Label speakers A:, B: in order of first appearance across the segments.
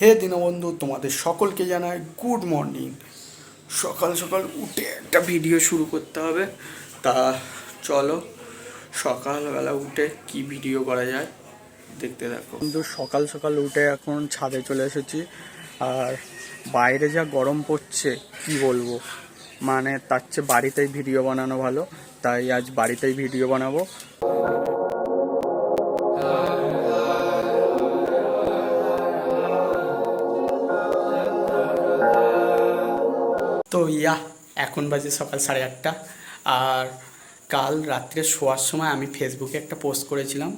A: হে দীনবন্ধু, তোমাদের সকলকে জানাই গুড মর্নিং সকাল সকাল উঠে একটা ভিডিও শুরু করতে হবে। তা চলো, সকালবেলা উঠে কি ভিডিও করা যায় দেখতে দেখো কিন্তু সকাল সকাল উঠে এখন ছাদে চলে এসেছি। আর বাইরে যা গরম পড়ছে, কি বলব? মানে তার চেয়ে বাড়িতেই ভিডিও বানানো ভালো। তাই আজ বাড়িতেই ভিডিও বানাবো। তো ইয়া, এখন বাজে সকাল সাড়ে আটটা। আর কাল রাত্রে শোয়ার সময় আমি ফেসবুকে একটা পোস্ট করেছিলাম,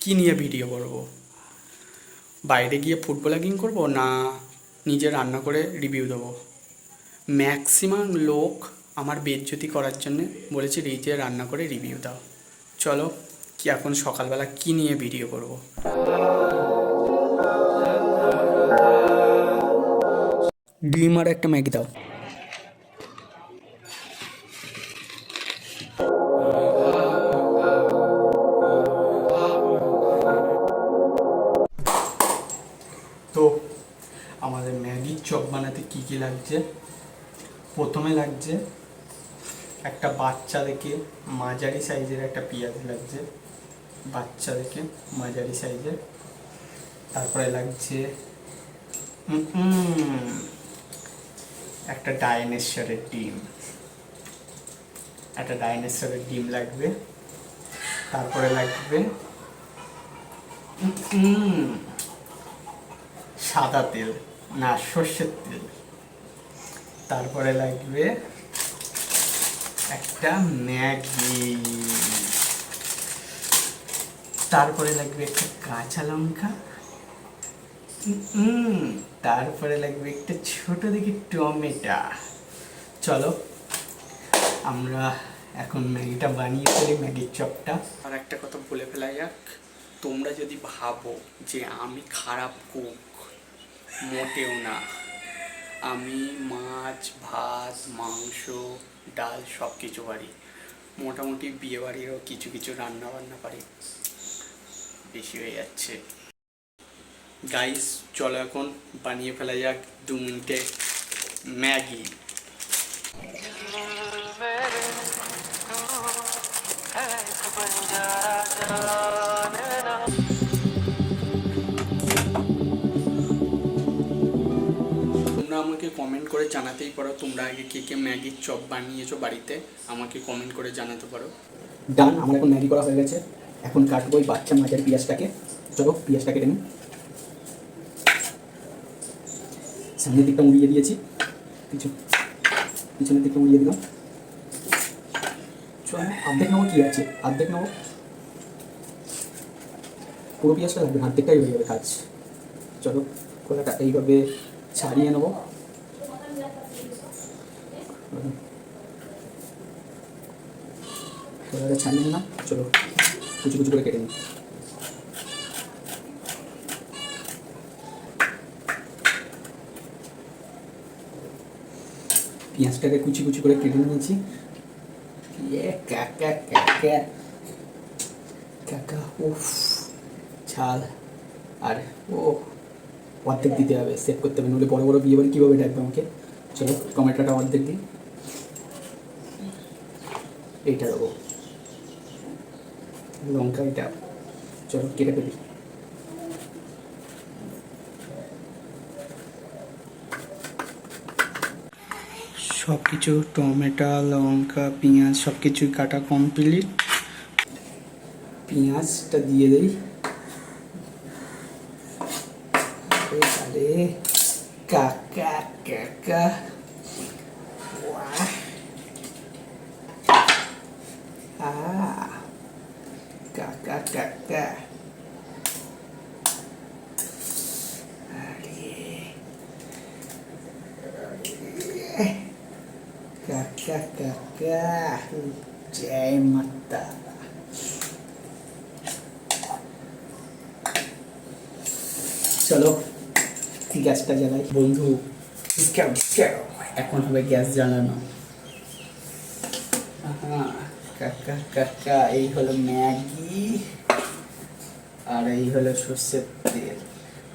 A: কি নিয়ে ভিডিও করব? বাইরে গিয়ে ফুড ব্লগিং করব না নিজে রান্না করে রিভিউ দেবো? ম্যাক্সিমাম লোক আমার বেজ্জতি করার জন্য বলেছে নিজে রান্না করে রিভিউ দাও। চলো, কি এখন সকালবেলা কি নিয়ে ভিডিও করব? ডিম আর একটা ম্যাগি দাও। লাগছে। প্রথমে লাগছে একটা বাচ্চা দেখে, মাঝারি সাইজের একটা পেঁয়াজ লাগছে। বাচ্চা দেখে, মাঝারি সাইজের। তারপরে লাগছে একটা ডাইনেশ্বরের ডিম। একটা ডাইনেশ্বরের ডিম লাগবে। তারপরে লাগবে সাদা তেল, না, সর্ষের তেল। তারপরে লাগবে একটা ম্যাগি। তারপরে লাগবে একটা কাঁচা লঙ্কা। তারপরে লাগবে একটা ছোট দেখি টমেটো। চলো, আমরা এখন ম্যাগিটা বানিয়ে ফেলি, ম্যাগির চপটা। আর একটা কথা বলে ফেলা যাক, তোমরা যদি ভাবো যে আমি খারাপ কুক, মোটেও না। আমি মাছ ভাত মাংস ডাল সব কিছু পারি মোটামুটি বিয়ে বাড়িরও কিছু কিছু রান্না বান্না পারি বেশি হয়ে যাচ্ছে গাইস চলো এখন বানিয়ে ফেলা যাক দু মিনিটে ম্যাগি আমাকে কমেন্ট করে জানাতেই পারো। তোমরা আগে কে কে ম্যাগির চপ বানিয়েছো বাড়িতে, আমাকে কমেন্ট করে জানাতে পারো।
B: ডান আমার এখন ম্যাগি করা হয়ে গেছে। এখন কাটবো ওই বাচ্চা মাছের পেঁয়াজটাকে। চলো পেঁয়াজটা কেটে নিই। সামনের দিকটা উড়িয়ে দিয়েছি। কিছু, পিছনের দিকটা উড়িয়ে দিলাম। অর্ধেক নেব, কি আছে? অর্ধেক নেব। পুরো পেঁয়াজটা লাগবে অর্ধেকটাই হয়ে যাবে, কাজ। চলো কলাটা এইভাবে ছাড়িয়ে নেব। ছাড়িয়ে নিলাম চলো, কুচি কুচি করে কেটে নিই। পেঁয়াজটাকে কুচি কুচি করে কেটে নিয়েছি। ইয়ে কাকা উফ ঝাল আর, ও, অর্ধেক দিতে হবে সেভ করতে হবে, নইলে বড় বড় বিয়ে বাড়ি কীভাবে ডাকবে আমাকে? চলো, টমেটোটা অর্ধেক দিই। এইটা দেবো। লঙ্কা এটা। চলো কেটে ফেলি।
A: সব কিছু টমেটো লঙ্কা পেঁয়াজ সব কিছুই কাটা কমপ্লিট
B: পেঁয়াজটা দিয়ে দেই। কাকা কাকা। আরে। কাকা কাকা জয় মাতা চলো গ্যাসটা জ্বালাই। বন্ধু এখন হবে গ্যাস জ্বালানো। কাকা কাকা এই হলো ম্যাগি। আর এই হলো সর্ষের তেল।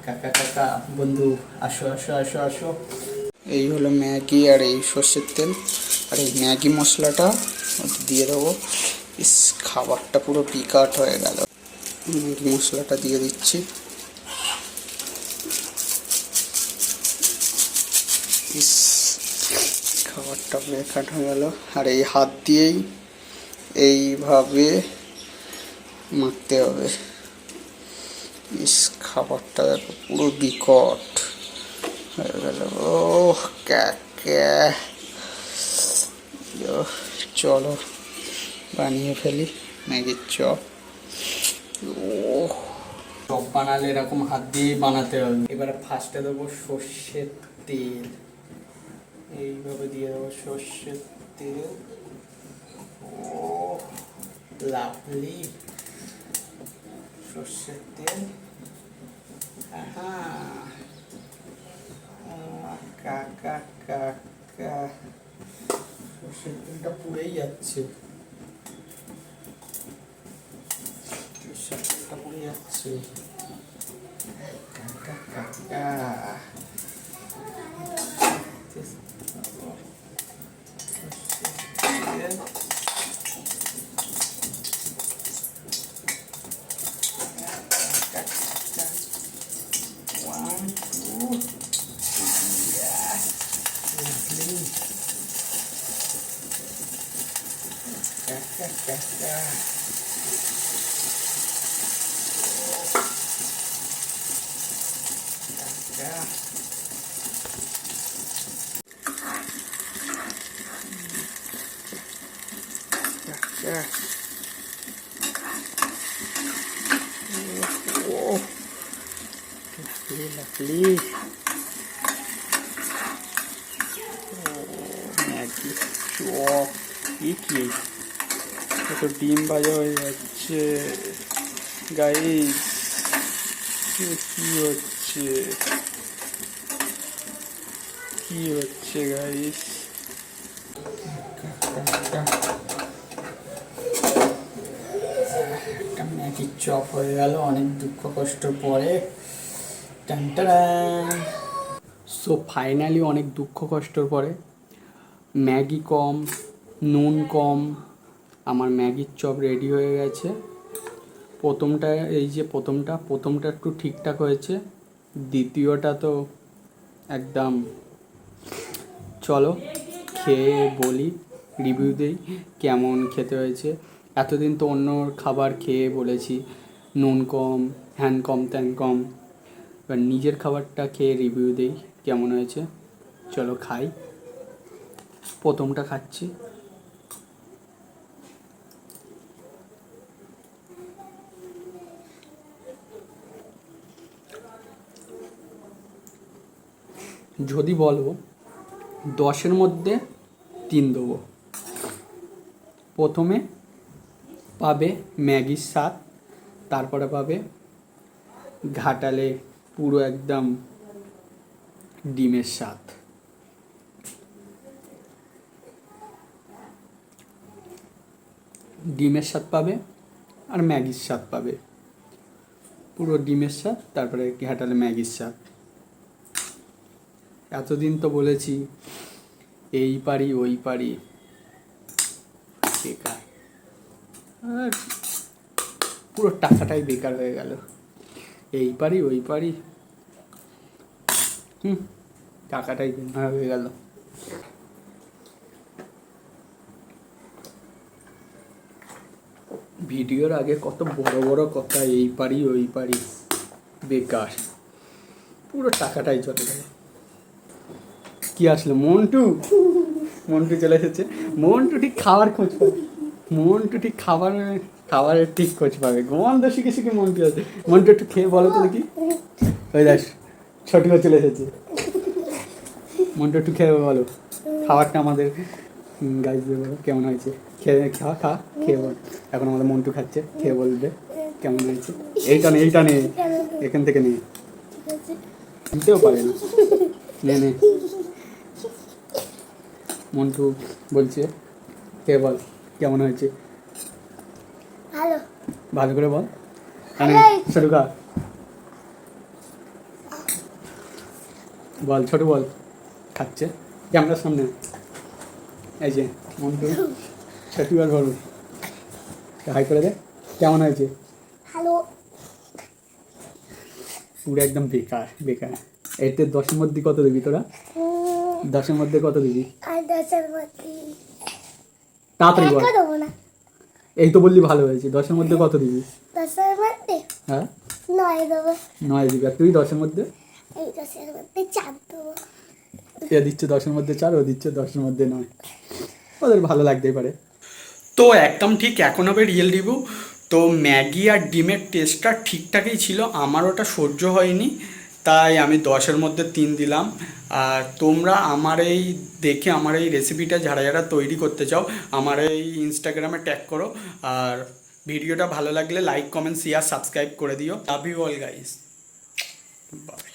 A: কাকা কাকা, বন্ধু, আসো আসো আসো আসো। এই হলো ম্যাগি আর এই সর্ষের তেল। আর এই ম্যাগি মশলাটা দিয়ে দেবো। ইস, খাবারটা পুরো পিকাট হয়ে গেল। ম্যাগি মশলাটা দিয়ে দিচ্ছি। ইস, খাবারটা বেকাট হয়ে গেল। আর এই হাত দিয়েই এইভাবে মাখতে হবে। ইস, খাবারটা দেখো পুরো বিকট। ও ক্যা চলো বানিয়ে ফেলি ম্যাগির চপ। ও চপ বানালে এরকম হাত দিয়েই বানাতে হবে। এবারে ফার্স্টে দেবো সর্ষের তেল। এইভাবে দিয়ে দেবো সর্ষের তেল। ও লাভলি সর্ষের তেল হ্যাঁ কাকা কাকা সর্ষের তেলটা পুড়েই যাচ্ছে সর্ষের তেলটা পুড়ে যাচ্ছে perto da. Pra cá. Pra cá. Uou. Tranquilo, please. aqui. Ó, e aqui. কত ডিম ভাজা হয়ে যাচ্ছে। গাইস কি হচ্ছে? কি হচ্ছে গাইস একটা ম্যাগির চপ হয়ে গেল, অনেক দুঃখ কষ্ট পরে। সো ফাইনালি অনেক দুঃখ কষ্টর পরে। ম্যাগি কম, নুন কম আমার ম্যাগির চপ রেডি হয়ে গেছে। প্রথমটা এই যে প্রথমটা প্রথমটা একটু ঠিকঠাক হয়েছে। দ্বিতীয়টা তো একদম, চলো খেয়ে বলি রিভিউ দিই কেমন খেতে হয়েছে। এতদিন তো অন্য খাবার খেয়ে বলেছি, নুন কম, হ্যান কম, ত্যান কম। এবার নিজের খাবারটা খেয়ে রিভিউ দিই কেমন হয়েছে। চলো খাই। প্রথমটা খাচ্ছি। যদি বলো, দশের মধ্যে তিন দেবো। প্রথমে পাবে ম্যাগির স্বাদ, তারপরে পাবে ঘাটালে পুরো একদম ডিমের স্বাদ। ডিমের স্বাদ পাবে আর ম্যাগির স্বাদ পাবে। পুরো ডিমের স্বাদ, তারপরে ঘাটালে ম্যাগির স্বাদ। এতদিন তো বলেছি, এই পারি, ওই পারি। বেকার। আর পুরো টাকাটাই বেকার হয়ে গেল। এই পারি, ওই পারি। হুম, টাকাটাই হয়ে গেল। ভিডিওর আগে কত বড় বড় কথা, এই পারি, ওই পারি। বেকার। পুরো টাকাটাই চলে গেল। কি আসলো? মন্টু? মন্টু চলে এসেছে। মন্টু ঠিক খাবার খোঁজ পাবে। মন্টু ঠিক খাবার খাবারের ঠিক খোঁজ পাবে। গন্ধ শিখে শিখে মন্টু আছে। মন্টু একটু খেয়ে বলো তো দেখি। ওই দেখ ছোটিও চলে এসেছে। মন্টু একটু খেয়ে বলো। খাবারটা আমাদের দিয়ে বলো কেমন হয়েছে? খেয়ে খা খা খেয়ে বল। এখন আমাদের মন্টু খাচ্ছে খেয়ে বলবে কেমন হয়েছে। এইটা নে এইটা নে। এখান থেকে নে। নিতেও পারে না। নে নে। মন্টু বলছে কে বল কেমন হয়েছে?
C: ভালো।
A: ভালো করে বল। মানে
C: ভালোই।
A: সরুকা
B: বল ছোট বল। খাচ্ছে। ক্যামেরার সামনে। এই যে মন্টু ছোটু আর বড়। হাই করে দে। কেমন হয়েছে?
C: হ্যালো
B: পুরো একদম বেকার বেকার। এতে দশের মধ্যে কত দিবি তোরা? দশের মধ্যে কত দিবি?
C: দশের মধ্যে
B: তাড়াতাড়ি বল। এই তো বললি ভালো হয়েছে। দশের মধ্যে কত দিবি?
C: দশের মধ্যে?
B: হ্যাঁ?
C: নয় দেবো।
B: নয় দিবি। আর তুই দশের মধ্যে?
C: এই দশের মধ্যে চার দেবো।
B: এ দিচ্ছে দশের মধ্যে চার ও দিচ্ছে দশের মধ্যে নয়। ওদের ভালো লাগতেই পারে।
A: তো একদম ঠিক এখন হবে রিয়েল রিভিউ তো ম্যাগি আর ডিমের টেস্টটা ঠিকঠাকই ছিল। আমার ওটা সহ্য হয়নি। তাই আমি দশের মধ্যে তিন দিলাম। আর তোমরা আমার এই দেখে আমার এই রেসিপিটা যারা যারা তৈরি করতে চাও, আমার এই ইনস্টাগ্রামে ট্যাগ করো। আর ভিডিওটা ভালো লাগলে লাইক কমেন্ট শেয়ার সাবস্ক্রাইব করে দিও। Love you all guys bye